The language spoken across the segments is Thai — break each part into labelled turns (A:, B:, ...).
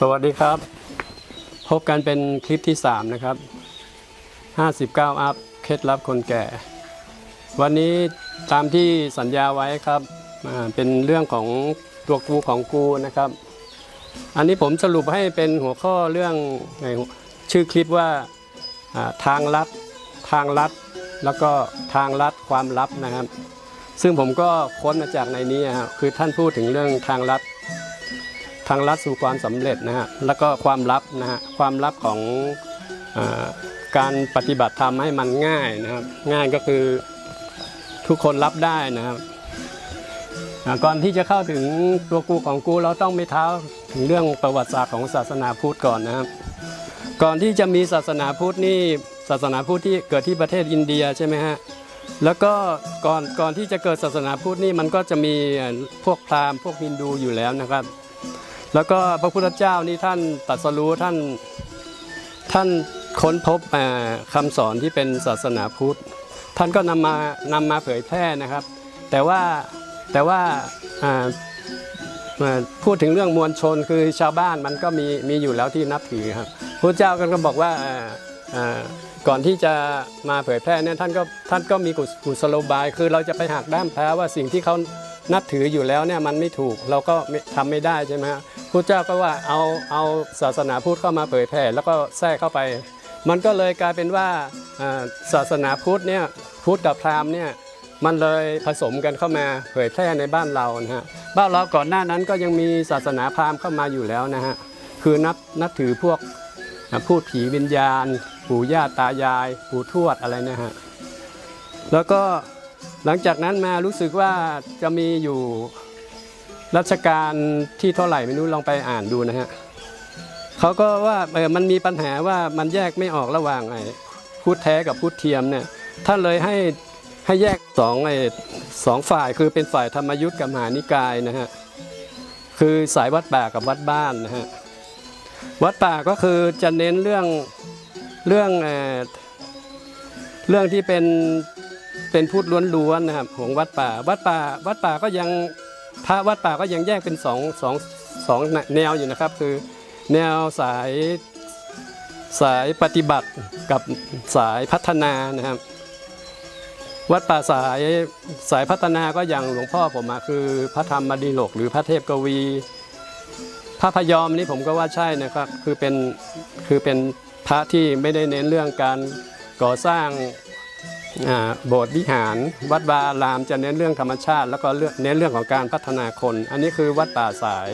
A: สวัสดีครับ พบกันเป็นคลิปที่ 3 นะครับ 59 อัพ เคล็ดลับคนแก่ วันนี้ตามที่สัญญาไว้ครับ เป็นเรื่องของตัวกูของกูนะครับ อันนี้ผมสรุปให้เป็นหัวข้อเรื่องชื่อคลิปว่าอ่าทางลัดทางลัด แล้วก็ทางลัดความลับนะครับ ซึ่งผมก็ค้นมาจากในนี้ครับคือท่านพูดถึงเรื่องทางลัด ทางลัดสู่ความสำเร็จนะฮะแล้วก็ความลับนะฮะความลับของอการปฏิบัติธรรมให้มันง่ายนะครับ ง่ายก็คือทุกคนรับได้นะครับก่อนที่จะเข้าถึงตัวกูของกูเราต้องไม่เท้าถึงเรื่องประวัติศาสตร์ของศาสนาพุทธก่อนนะครับ ก่อนที่จะมีศาสนาพุทธนี่ศาสนาพุทธที่เกิดที่ประเทศอินเดียใช่ไหมฮะแล้วก็ก่อนก่อนที่จะเกิดศาสนาพุทธนี่มันก็จะมีพวกพราหมณ์พวกฮินดูอยู่แล้วนะครับ แล้วก็พระพุทธเจ้านี่ท่านตรัสรู้ท่านท่านค้นพบอ่าคำสอนที่เป็นศาสนาพุทธ ท่านก็นำมานำมาเผยแพร่นะครับ แต่ว่าแต่ว่าพูดถึงเรื่องมวลชนคือชาวบ้านมันก็มีมีอยู่แล้วที่นับถือครับพระเจ้าก็บอกว่าก่อนที่จะมาเผยแพร่เนี่ยท่านก็ท่านก็มีกุศโลบาย คือเราจะไปหักด้ามแพ้ว่าสิ่งที่เขานับถืออยู่แล้วเนี่ยมันไม่ถูกเราก็ไม่ทำไม่ได้ใช่ไหมครับ พระเจ้าก็ว่าเอาเอาศาสนาพุทธเข้ามาเผยแพร่แล้วก็แทรกเข้าไป มันก็เลยกลายเป็นว่าศาสนาพุทธเนี่ยพุทธกับพราหมณ์เนี่ยมันเลยผสมกันเข้ามาเผยแพร่ในบ้านเรานะฮะบ้านเราก่อนหน้านั้นก็ยังมีศาสนาพราหมณ์เข้ามาอยู่แล้วนะฮะคือนับนับถือพวกพูดผีวิญญาณ ปู่ย่าตายาย ปู่ทวดอะไรนะฮะแล้วก็หลังจากนั้นมารู้สึกว่าจะมีอยู่ รัชกาลที่เท่าไหร่ไม่รู้ลองไปอ่านดูนะฮะเขาก็ว่าเออมันมีปัญหาว่ามันแยกไม่ออกระหว่างไอ้พุทธแท้กับพุทธเทียมเนี่ยท่านเลยให้ให้แยกสองไอ้สองฝ่ายคือเป็นฝ่ายธรรมยุทธ์กับมหานิกายนะฮะคือสายวัดป่ากับวัดบ้านนะฮะวัดป่าก็คือจะเน้นเรื่องเรื่องเอ่อเรื่องที่เป็นเป็นพุทธล้วนๆนะครับของวัดป่า วัดป่าวัดป่าก็ยัง พระวัดป่าก็ยังแยกเป็นสองสองสองแนวอยู่นะครับ คือแนวสายสายปฏิบัติกับสายพัฒนานะครับ วัดป่าสายสายพัฒนาก็อย่างหลวงพ่อผมอะคือ พระธรรมดีโลกหรือพระเทพกวี พระพยอมนี่ผมก็ว่าใช่นะครับ คือเป็นคือเป็นพระที่ไม่ได้เน้นเรื่องการก่อสร้าง โบสถ์วิหารวัดวาอารามจะเน้นเรื่องธรรมชาติ แล้วก็เน้นเรื่องของการพัฒนาคน อันนี้คือวัดป่าสาย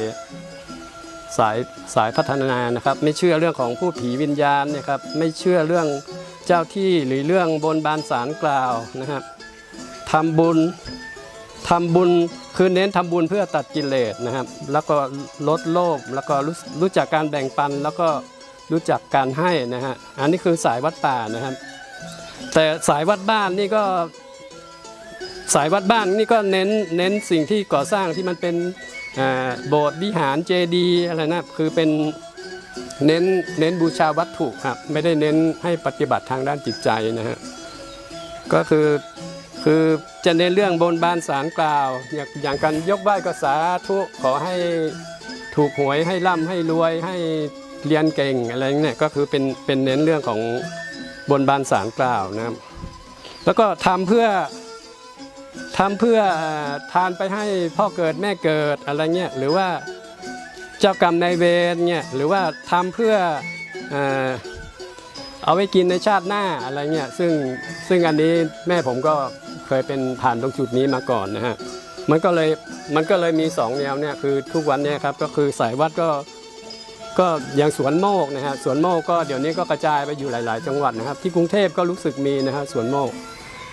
A: สายสายพัฒนานะครับ ไม่เชื่อเรื่องของผู้ผีวิญญาณนะครับไม่เชื่อเรื่องเจ้าที่หรือเรื่องบนบานสารกล่าวนะครับทำบุญทำบุญคือเน้นทำบุญเพื่อตัดกิเลสนะครับ แล้วก็ลดโลภแล้วก็รู้รู้จักการแบ่งปันแล้วก็รู้จักการให้นะฮะอันนี้คือสายวัดป่านะครับ แต่สายวัดบ้านนี่ก็สายวัดบ้านนี่ก็เน้นเน้นสิ่งที่ก่อสร้างที่มันเป็นโบสถ์วิหารเจดีย์อะไรนะคือเป็นเน้นเน้นบูชาวัตถุครับไม่ได้เน้นให้ปฏิบัติทางด้านจิตใจนะฮะก็คือคือจะเน้นเรื่องบนบานสารกล่าว อย่างอย่างการยกไหว้ก็สาธุขอให้ถูกหวยให้ร่ำให้รวยให้เรียนเก่งอะไรเนี่ยก็คือเป็นเป็นเน้นเรื่องของ บนบานสารกล่าวนะครับ แล้วก็ทำเพื่อทำเพื่อทานไปให้พ่อเกิดแม่เกิดอะไรเงี้ยหรือว่าเจ้ากรรมนายเวรเนี่ยหรือว่าทำเพื่อเอ่อเอาไว้กินในชาติหน้าอะไรเงี้ยซึ่งซึ่งอันนี้แม่ผมก็เคยเป็นผ่านตรงจุดนี้มาก่อนนะฮะมันก็เลยมันก็เลยมีสองแนวเนี่ยคือทุกวันเนี่ยครับก็คือสายวัดก็ ก็อย่างสวนโมกนะฮะสวนโมกก็เดี๋ยวนี้ก็กระจายไปอยู่หลาย ๆ จังหวัดนะครับ ที่กรุงเทพก็รู้สึกมีนะฮะสวนโมก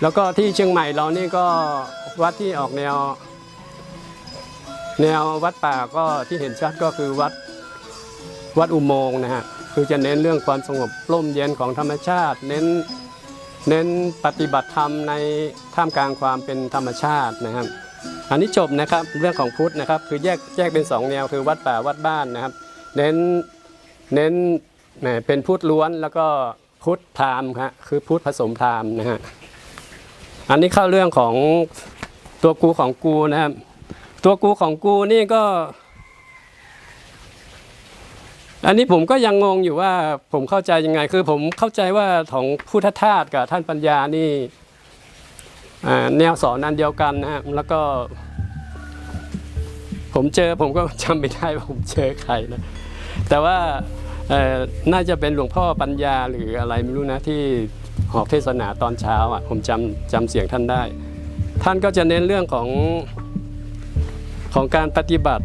A: แล้วก็ที่เชียงใหม่เรานี่ก็วัดที่ออกแนว แนววัดป่าก็ที่เห็นชัดก็คือวัดวัดอุโมงค์นะฮะคือจะเน้นเรื่องความสงบร่มเย็นของธรรมชาติ เน้นเน้นปฏิบัติธรรมในท่ามกลางความเป็นธรรมชาตินะครับ อันนี้จบนะครับเรื่องของพุทธนะครับ คือแยกแยกเป็นสองแนวคือวัดป่าวัดบ้านนะครับ เน้นเน้นแหมเป็นพุทธล้วนแล้วก็พุทธพราหมณ์ครับคือพุทธผสมพราหมณ์นะฮะอันนี้เข้าเรื่องของตัวกูของกูนะครับ ตัวกูของกูนี่ก็ อันนี้ผมก็ยังงงอยู่ว่าผมเข้าใจยังไง คือผมเข้าใจว่าของพุทธทาสกับท่านปัญญานี่แนวสอนนันเดียวกันนะฮะแล้วก็ ผมเจอผมก็จำไม่ได้ว่าผมเจอใครนะ แต่ว่าน่าจะเป็นหลวงพ่อปัญญาหรืออะไรไม่รู้นะที่หอกเทศนาตอนเช้าอะผมจำจำเสียงท่านได้ ท่านก็จะเน้นเรื่องของของการปฏิบัติ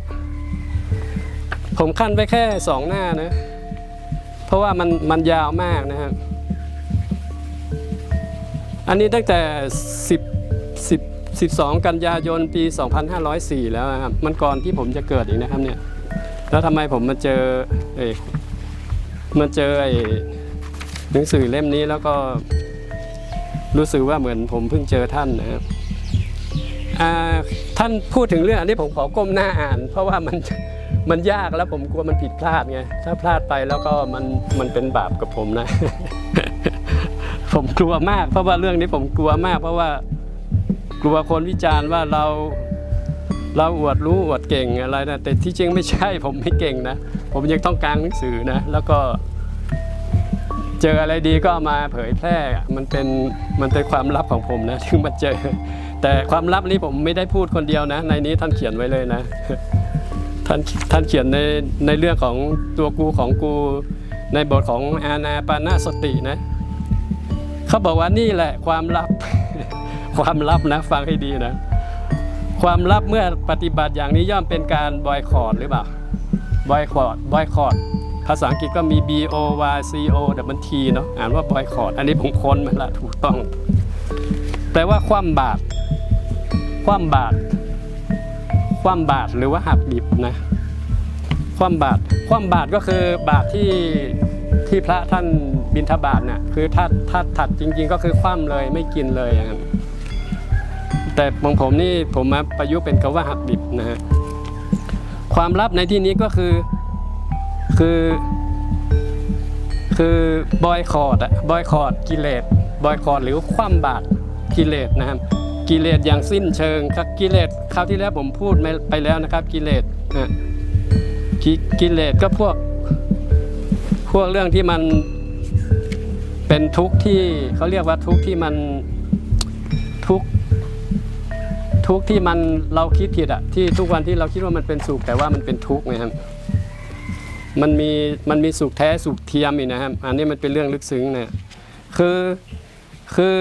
A: ผมขั้นไปแค่สองหน้านะ เพราะว่ามันมันยาวมากนะครับ อันนี้ตั้งแต่ 10 10 12 กันยายนปี 2504 แล้วนะครับ มันก่อนที่ผมจะเกิดอีกนะครับเนี่ย แล้วทำไมผมมาเจอเอ้มาเจอไอ้หนังสือเล่มนี้แล้วก็รู้สึกว่าเหมือนผมเพิ่งเจอท่านนะครับท่านพูดถึงเรื่องอันนี้ผมขอก้มหน้าอ่าน เพราะว่ามันมันยากแล้วผมกลัวมันผิดพลาดไงถ้าพลาดไปแล้วก็มันมันเป็นบาปกับผมนะ ผมกลัวมาก เพราะว่าเรื่องนี้ผมกลัวมาก เพราะว่ากลัวคนวิจารณ์ว่าเรา เราอวดรู้อวดเก่งอะไรนะแต่ที่จริงไม่ใช่ผมไม่เก่งนะ ผมยังต้องการหนังสือนะ แล้วก็ เจออะไรดีก็มาเผยแพร่มันเป็นมันเป็นความลับของผมนะที่มาเจอ แต่ความลับนี้ผมไม่ได้พูดคนเดียวนะ ในนี้ท่านเขียนไว้เลยนะ ท่านท่านเขียนในในเรื่องของตัวกูของกูในบทของอาณาปานาสตินะเขาบอกว่านี่แหละความลับ ความลับนะ ฟังให้ดีนะ ความลับเมื่อปฏิบัติอย่างนี้ย่อมเป็นการบอยคอรหรือเปล่าบอยคอรดบอยคอรดภาษาอังกฤษก็มี B O Y C O W T เนาะอ่านว่าบอยคอรดอันนี้ผมค้นมาละถูกต้อง แปลว่าคว่ำบาตรคว่ำบาตรคว่ำบาตรหรือว่าหักดิบนะ คว่ำบาตรคว่ำบาตรก็คือบาตรที่ที่พระท่านบิณฑบาตเนี่ยคือถ้าถ้าถัดจริง ๆ ก็คือคว่ำเลยไม่กินเลยอย่างนั้น แต่ของผมนี่ผมมาประยุกต์เป็นคำว่าหักดิบนะฮะความลับในที่นี้ก็คือคือคือบอยคอร์ดอะบอยคอร์ดกิเลสบอยคอร์ดหรือคว่ำบาตรกิเลสนะครับกิเลสอย่างสิ้นเชิงครับกิเลสคราวที่แล้วผมพูดไปแล้วนะครับ กิเลสนะกิกิเลสก็พวกพวกเรื่องที่มันเป็นทุกข์ที่เขาเรียกว่าทุกข์ที่มัน ทุกข์ที่มันเราคิดผิดอะที่ทุกวันที่เราคิดว่ามันเป็นสุขแต่ว่ามันเป็นทุกข์ไงครับมันมีมันมีสุขแท้สุขเทียมอีกนะครับ อันนี้มันเป็นเรื่องลึกซึ้งนะคือคือ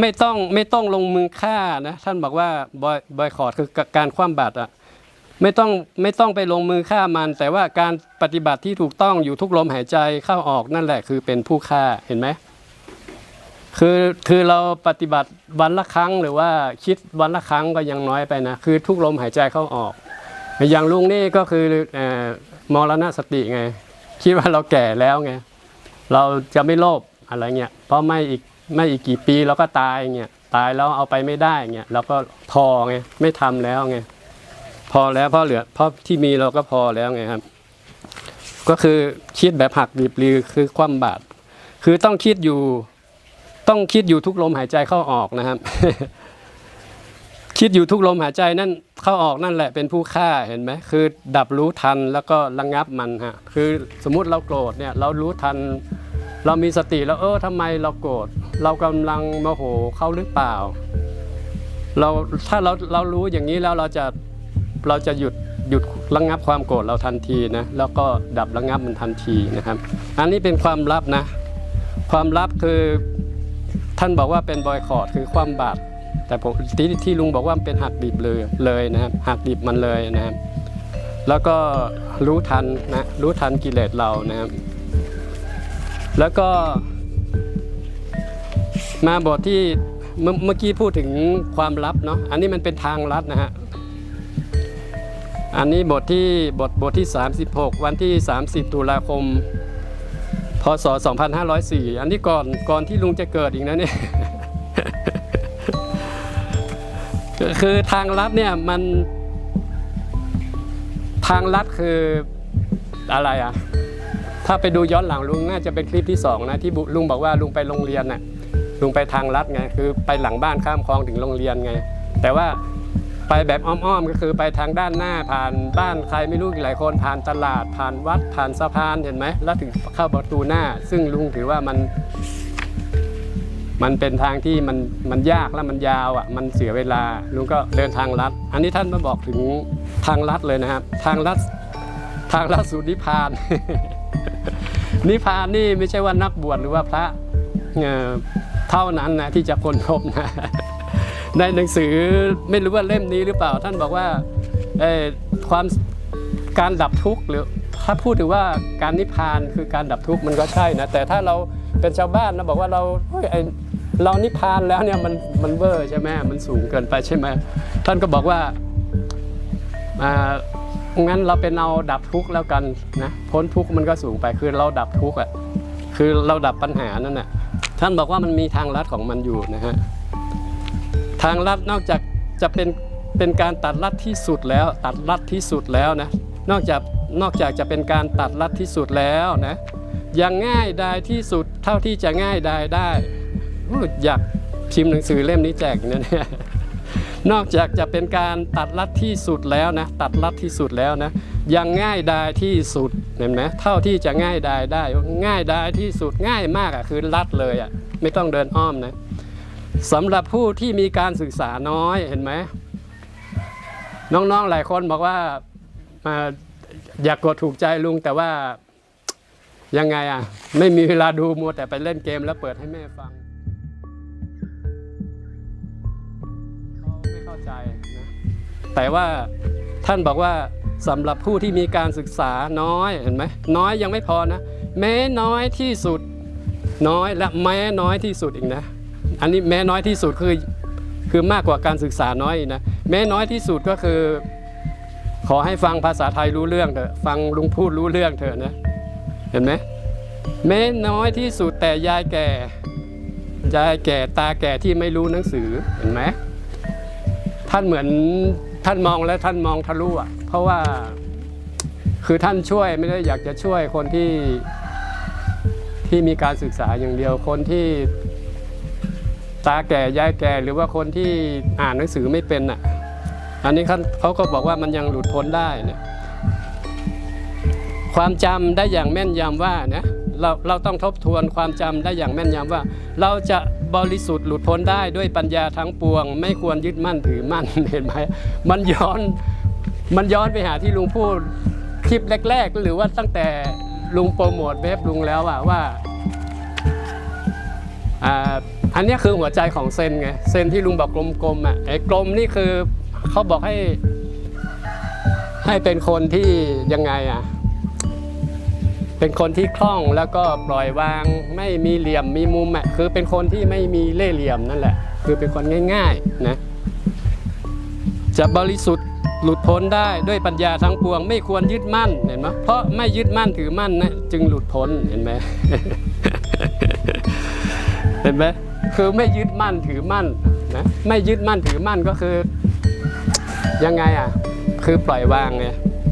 A: ไม่ต้องไม่ต้องลงมือฆ่านะท่านบอกว่าบอยบอยคอร์ดคือการคว่ำบาตรอะไม่ต้องไม่ต้องไปลงมือฆ่ามัน แต่ว่าการปฏิบัติที่ถูกต้องอยู่ทุกลมหายใจเข้าออกนั่นแหละคือเป็นผู้ฆ่าเห็นไหม คือคือเราปฏิบัติวันละครั้งหรือว่าคิดวันละครั้งก็ยังน้อยไปนะ คือทุกลมหายใจเข้าออก อย่างลุงนี่ก็คือออมรณสติไง คิดว่าเราแก่แล้วไง เราจะไม่โลภอะไรเงี้ยเพราะไม่อีกไม่อีกกี่ปีเราก็ตายเงี้ยตายแล้วเอาไปไม่ได้เงี้ยเราก็พอไงไม่ทำแล้วไงพอแล้วเพราะเหลือเพราะที่มีเราก็พอแล้วไงครับ ก็คือคิดแบบหักดิบรือคือคว่ำบาตรคือต้องคิดอยู่ ต้องคิดอยู่ทุกลมหายใจเข้าออกนะครับ คิดอยู่ทุกลมหายใจนั่นเข้าออกนั่นแหละเป็นผู้ฆ่าเห็นไหมคือ ดับรู้ทันแล้วก็ระงับมันฮะคือสมมุติเราโกรธเนี่ยเรารู้ทัน เรามีสติแล้วเออทำไมเราโกรธเรากำลังโมโหเขาหรือเปล่า เราถ้าเราเรารู้อย่างนี้แล้วเราจะเราจะหยุดหยุดระงับความโกรธเราทันทีนะแล้วก็ดับระงับมันทันทีนะครับ อันนี้เป็นความลับนะ ความลับคือ ท่านบอกว่าเป็นบอยคอรดคือความบาปแต่ผมที่ที่ลุงบอกว่าเป็นหักดิบเลยเลยนะครับหักดิบมันเลยนะครับ แล้วก็รู้ทันนะรู้ทันกิเลสเรานะครับ แล้วก็ มาบทที่เมื่อเมื่อกี้พูดถึงความลับเนาะอันนี้มันเป็นทางลัดนะฮะอันนี้บทที่บทบทที่ 36 วันที่ 30 ตุลาคม ศ 2504 อันนี้ก่อนก่อนที่ลุงจะเกิดอีกนะเนี่ยคือทางลัดเนี่ยมันทางลัดคืออะไรอะ ถ้าไปดูย้อนหลังลุงน่าจะเป็นคลิปที่สองนะที่ลุงบอกว่าลุงไปโรงเรียนน่ะลุงไปทางลัดไงคือไปหลังบ้านข้ามคลองถึงโรงเรียนไง แต่ว่า ไปแบบอ้อมๆก็คือไปทางด้านหน้าผ่านบ้านใครไม่รู้กี่หลายคนผ่านตลาด ผ่านวัดผ่านสะพานเห็นไหมแล้วถึงเข้าประตูหน้า ซึ่งลุงถือว่ามัน มันเป็นทางที่มันมันยากและมันยาวอะมันเสียเวลาลุงก็เดินทางลัด อันนี้ท่านมาบอกถึงทางลัดเลยนะครับ ทางลัดทางลัดสู่นิพพาน นิพพานนี่ไม่ใช่ว่านักบวชหรือว่าพระเอ่อเท่านั้นนะที่จะค้นพบนะ ในหนังสือไม่รู้ว่าเล่มนี้หรือเปล่า ท่านบอกว่าความการดับทุกข์หรือถ้าพูดถึงว่าการนิพพานคือการดับทุกข์มันก็ใช่นะแต่ถ้าเราเป็นชาวบ้านนะบอกว่าเราเฮ้ยไอเรานิพพานแล้วเนี่ยมันมันเวอร์ใช่ไหมมันสูงเกินไปใช่ไหมท่านก็บอกว่าอ่างั้นเราเป็นเอาดับทุกข์แล้วกันนะพ้นทุกข์มันก็สูงไปคือเราดับทุกข์อะคือเราดับปัญหานั่นน่ะท่านบอกว่ามันมีทางลัดของมันอยู่นะฮะ ทางลัดนอกจากจะเป็นเป็นการตัดลัดที่สุดแล้ว ตัดลัดที่สุดแล้วนะนอกจากนอกจากจะเป็นการตัดลัดที่สุดแล้วนะยังง่ายดายที่สุดเท่าที่จะง่ายดายได้โอ้อยากพิมพ์หนังสือเล่มนี้แจกเนี่ยนะนอกจากจะเป็นการตัดลัดที่สุดแล้วนะตัดลัดที่สุดแล้วนะยังง่ายดายที่สุดเห็นไหมเท่าที่จะง่ายดายได้ ง่ายดายที่สุดง่ายมากอะคือลัดเลยอะไม่ต้องเดินอ้อมนะ สำหรับผู้ที่มีการศึกษาน้อยเห็นไหมน้องๆหลายคนบอกว่าอยากกดถูกใจลุงแต่ว่ายังไงอะ ไม่มีเวลาดูมัวแต่ไปเล่นเกมแล้วเปิดให้แม่ฟังเขาไม่เข้าใจนะแต่ว่าท่านบอกว่าสำหรับผู้ที่มีการศึกษาน้อยเห็นไหมน้อยยังไม่พอนะ แม้น้อยที่สุดน้อยและแม้น้อยที่สุดอีกนะ อันนี้แม้น้อยที่สุดคือคือมากกว่าการศึกษาน้อยนะแม้น้อยที่สุดก็คือ ขอให้ฟังภาษาไทยรู้เรื่องเถอะฟังลุงพูดรู้เรื่องเถอะนะเห็นไหมแม้น้อยที่สุดแต่ยายแก่ยายแก่ตาแก่ที่ไม่รู้หนังสือเห็นไหมท่านเหมือนท่านมองแล้วท่านมองทะลุอะเพราะว่าคือท่านช่วยไม่ได้อยากจะช่วยคนที่ที่มีการศึกษาอย่างเดียวคนที่ ตาแก่ยายแก่หรือว่าคนที่อ่านหนังสือไม่เป็นอะ อันนี้เขาเขาก็บอกว่ามันยังหลุดพ้นได้เนี่ยความจำได้อย่างแม่นยำว่านะเราเราต้องทบทวนความจำได้อย่างแม่นยำว่า เราจะบริสุทธิ์หลุดพ้นได้ด้วยปัญญาทั้งปวง ไม่ควรยึดมั่นถือมั่นเห็นไหมมันย้อนมันย้อนไปหาที่ลุงพูดคลิปแรก ๆ หรือว่าตั้งแต่ลุงโปรโมทเว็บลุงแล้วอะว่าอ่า อันนี้คือหัวใจของเซนไงเซนที่ลุงบอกกลมๆอะไอ้กลมนี่คือเขาบอกให้ ให้เป็นคนที่ยังไงอะ เป็นคนที่คล่องแล้วก็ปล่อยวางไม่มีเหลี่ยมมีมุมอะคือเป็นคนที่ไม่มีเล่ห์เหลี่ยมนั่นแหละ คือเป็นคนง่าย ๆ นะ จะบริสุทธิ์หลุดพ้นได้ด้วยปัญญาทั้งปวง ไม่ควรยึดมั่นเห็นไหมเพราะไม่ยึดมั่นถือมั่นนะจึงหลุดพ้นเห็นไหมเห็นไหม คือไม่ยึดมั่นถือมั่นนะไม่ยึดมั่นถือมั่นก็คือ ยังไงอะ คือปล่อยวางไง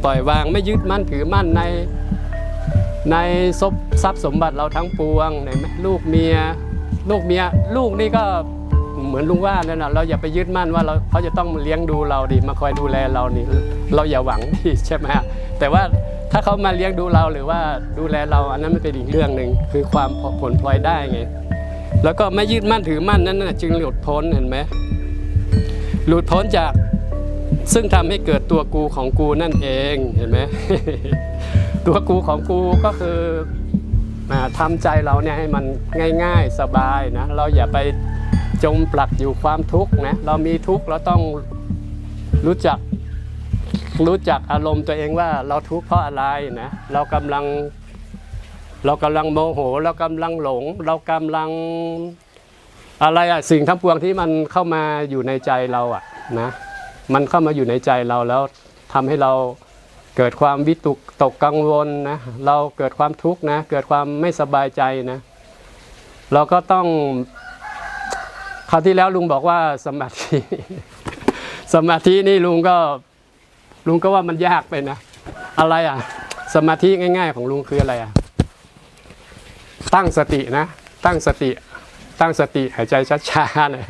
A: ปล่อยวางไม่ยึดมั่นถือมั่นใน ในทรัพย์ทรัพย์สมบัติเราทั้งปวงเห็นไหมลูกเมีย ลูกเมีย ลูกนี่ก็เหมือนลุงว่านั่นนะเราอย่าไปยึดมั่นว่าเราเขาจะต้องเลี้ยงดูเราดิมาคอยดูแลเรานี่เราอย่าหวังดิใช่ไหมแต่ว่าถ้าเขามาเลี้ยงดูเราหรือว่าดูแลเราอันนั้นมันเป็นอีกเรื่องหนึ่งคือความผลพลอยได้ไง แล้วก็ไม่ยึดมั่นถือมั่นนั้นนะจึงหลุดพ้นเห็นไหมหลุดพ้นจากซึ่งทำให้เกิดตัวกูของกูนั่นเองเห็นไหมตัวกูของกูก็คืออ่าทำใจเราเนี่ยให้มันง่าย ๆสบายนะเราอย่าไปจมปลักอยู่ความทุกข์นะเรามีทุกข์เราต้องรู้จักรู้จักอารมณ์ตัวเองว่าเราทุกข์เพราะอะไรนะเรากำลัง เรากำลังโมโห เรากำลังหลง เรากำลัง อะไรอะสิ่งทั้งปวงที่มันเข้ามาอยู่ในใจเราอะนะมันเข้ามาอยู่ในใจเราแล้วทำให้เราเกิดความวิตกตกกังวลนะเราเกิดความทุกข์นะ เกิดความไม่สบายใจนะเราก็ต้องคราวที่แล้วลุงบอกว่าสมาธิสมาธินี่ลุงก็ลุงก็ว่ามันยากไปนะ อะไรอะ สมาธิง่าย ๆ ของลุงคืออะไรอะ ตั้งสตินะ ตั้งสติ ตั้งสติหายใจช้าๆเลย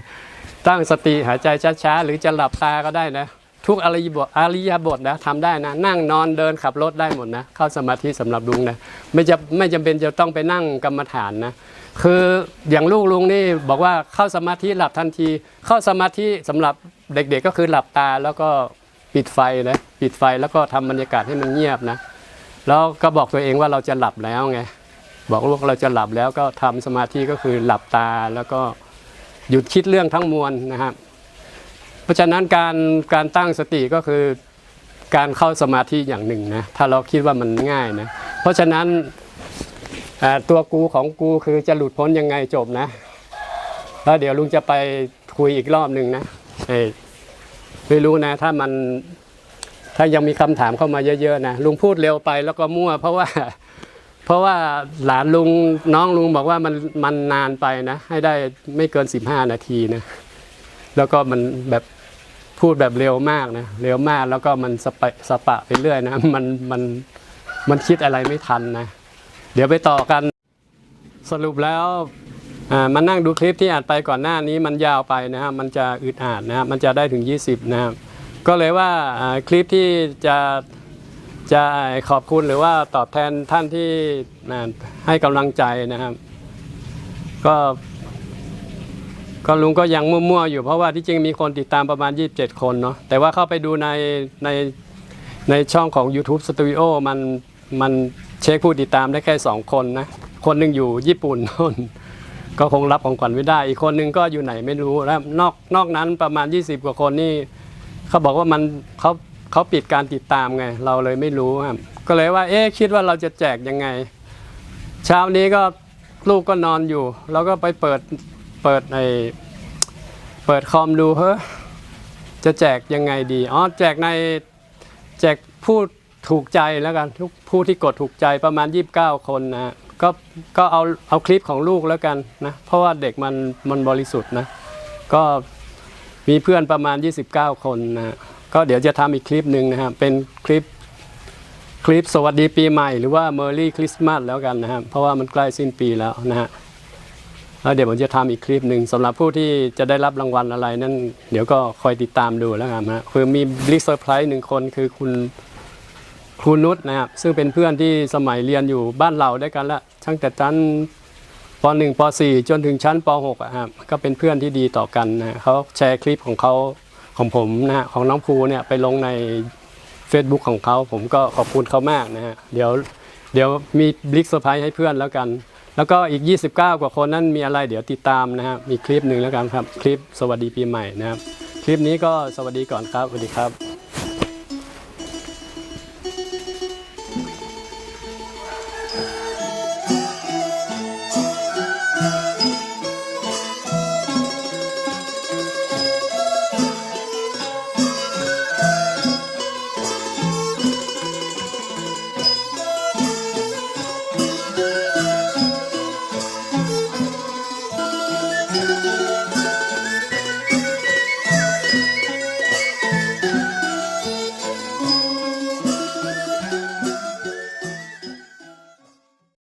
A: ตั้งสติหายใจช้าๆหรือจะหลับตาก็ได้นะ ทุกอริยบทอริยบทนะทำได้นะ นั่งนอนเดินขับรถได้หมดนะ เข้าสมาธิสำหรับลุงนะไม่จะไม่จำเป็นจะต้องไปนั่งกรรมฐานนะคืออย่างลูกลุงนี่บอกว่าเข้าสมาธิหลับทันที เข้าสมาธิสำหรับเด็กๆก็คือหลับตาแล้วก็ปิดไฟนะปิดไฟแล้วก็ทำบรรยากาศให้มันเงียบนะแล้วก็บอกตัวเองว่าเราจะหลับแล้วไง บอกลูกเราจะหลับแล้วก็ทำสมาธิก็คือหลับตาแล้วก็หยุดคิดเรื่องทั้งมวลนะครับ เพราะฉะนั้นการการตั้งสติก็คือการเข้าสมาธิอย่างหนึ่งนะถ้าเราคิดว่ามันง่ายนะเพราะฉะนั้นตัวกูของกูคือจะหลุดพ้นยังไงจบนะแล้วเดี๋ยวลุงจะไปคุยอีกรอบหนึ่งนะไม่รู้นะ ถ้ามันถ้ายังมีคำถามเข้ามาเยอะๆนะลุงพูดเร็วไปแล้วก็มั่ว เพราะว่า เพราะว่าหลานลุงน้องลุงบอกว่ามันมันนานไปนะ ให้ได้ไม่เกิน 15 นาทีนะ แล้วก็มันแบบพูดแบบเร็วมากนะ เร็วมากแล้วก็มันสปะสปะไปเรื่อยนะ มันมันมันคิดอะไรไม่ทันนะ เดี๋ยวไปต่อกันสรุปแล้วอ่ามานั่งดูคลิปที่อัดไปก่อนหน้านี้มันยาวไปนะครับมันจะอึดอัดนะครับมันจะได้ถึง 20 นะครับก็เลยว่าคลิปที่จะ จะขอบคุณหรือว่าตอบแทนท่านที่ให้กำลังใจนะครับ ก็ ก็ลุงก็ยังมั่วๆอยู่เพราะว่าที่จริงมีคนติดตามประมาณ 27 คนเนาะแต่ว่าเข้าไปดูในในในช่องของ YouTube Studio มันมันเช็คผู้ติดตามได้แค่ 2 คนนะ คนหนึ่งอยู่ญี่ปุ่นโน่นก็คงรับของขวัญไม่ได้ อีกคนหนึ่งก็อยู่ไหนไม่รู้แล้วนอกนอกนั้นประมาณ 20 กว่าคนนี่เขาบอกว่ามันเขา เขาปิดการติดตามไง เราเลยไม่รู้ครับ ก็เลยว่า เอ๊ะคิดว่าเราจะแจกยังไง เช้านี้ก็ลูกก็นอนอยู่ แล้วก็ไปเปิดเปิดในเปิดคอมดูเฮ้ยจะแจกยังไงดีอ๋อแจกในแจกผู้ถูกใจแล้วกันทุกผู้ที่กดถูกใจประมาณ 29 คนนะก็ก็เอาเอาคลิปของลูกแล้วกันนะ เพราะว่าเด็กมันมันบริสุทธิ์นะ ก็มีเพื่อนประมาณ 29 คนนะ ก็เดี๋ยวจะทำอีกคลิปหนึ่งนะครับเป็นคลิปคลิปสวัสดีปีใหม่หรือว่า Merry Christmas แล้วกันนะครับเพราะว่ามันใกล้สิ้นปีแล้วนะฮะแล้วเดี๋ยวผมจะทำอีกคลิปหนึ่งสำหรับผู้ที่จะได้รับรางวัลอะไรนั่นเดี๋ยวก็คอยติดตามดูแล้วกันนะคือมีบลิกเซอร์ไพรส์หนึ่งคนคือคุณครูนุชนะครับซึ่งเป็นเพื่อนที่สมัยเรียนอยู่บ้านเราด้วยกันละตั้งแต่ชั้นป .1 ป .4 จนถึงชั้นป .6 อะครับก็เป็นเพื่อนที่ดีต่อกันนะเขาแชร์คลิปของเขา ของผมนะฮะของน้องภูเนี่ยไปลงใน Facebook ของเขาผมก็ขอบคุณเขามากนะฮะเดี๋ยวเดี๋ยวมีบลิกเซอร์ไพรส์ให้เพื่อนแล้วกัน แล้วก็อีก 29 กว่าคนนั้นมีอะไรเดี๋ยวติดตามนะฮะมีคลิปหนึ่งแล้วกันครับ คลิปสวัสดีปีใหม่นะครับ คลิปนี้ก็สวัสดีก่อนครับสวัสดีครับ